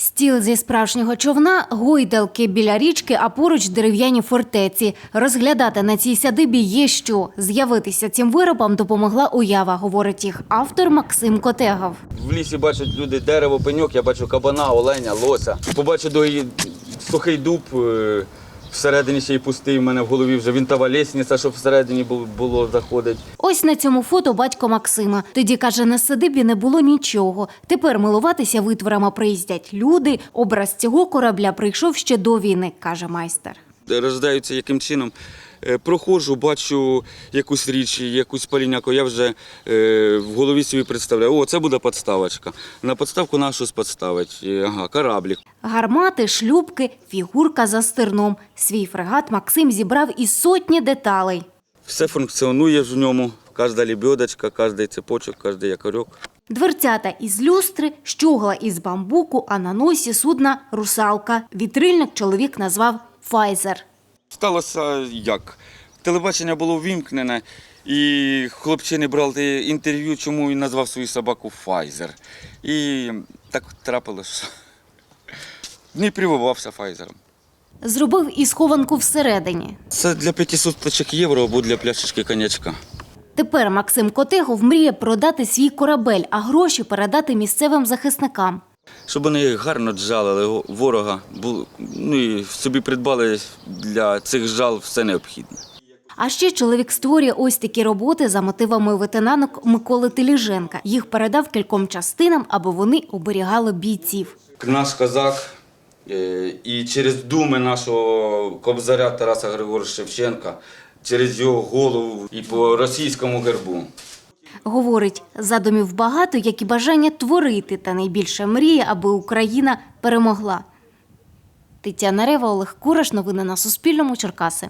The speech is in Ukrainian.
Стіл зі справжнього човна, гойдалки біля річки, а поруч дерев'яні фортеці. Розглядати на цій садибі є що. З'явитися цим виробам допомогла уява, говорить їх автор Максим Котегов. В лісі бачать люди дерево, пеньок, я бачу кабана, оленя, лося. Побачу сухий дуб, е, всередині ще й пустий. в мене в голові вже вінтова лісниця, щоб всередині було заходить. Ось на цьому фото батько Максима. Тоді каже, на садибі не було нічого. Тепер милуватися витворами приїздять люди. Образ цього корабля прийшов ще до війни, каже майстер. Рождаються яким чином. Е, Проходжу, бачу якусь річ, якусь паліняку, я вже е, в голові собі представляю, о, це буде подставочка. На подставку нашу сподставить. Е, Ага, кораблік. Гармати, шлюбки, фігурка за стерном. Свій фрегат Максим зібрав із сотні деталей. Все функціонує в ньому, кожна лебедочка, кожний цепочок, кожний якорьок. Дверцята із люстри, щогла із бамбуку, а на носі судна русалка. Вітрильник чоловік назвав Файзер. Сталося як? Телебачення було ввімкнене, і хлопчини брали інтерв'ю, чому він назвав свою собаку Файзер. І так трапилося, не прививався Файзером. Зробив і схованку всередині. Це для 500 точок євро або для пляшечки коньячка. Тепер Максим Котегов мріє продати свій корабель, а гроші передати місцевим захисникам. Щоб вони гарно джалили ворога, ну і собі придбали для цих жал все необхідне. А ще чоловік створює ось такі роботи за мотивами ветенанок Миколи Теліженка. Їх передав кільком частинам, аби вони оберігали бійців. Наш козак е, і через думи нашого кобзаря Тараса Григоровича Шевченка, через його голову і по російському гербу. Говорить, задумів багато, як і бажання творити, та найбільше мріє, аби Україна перемогла. Тетяна Рева, Олег Кураш. Новини на Суспільному. Черкаси.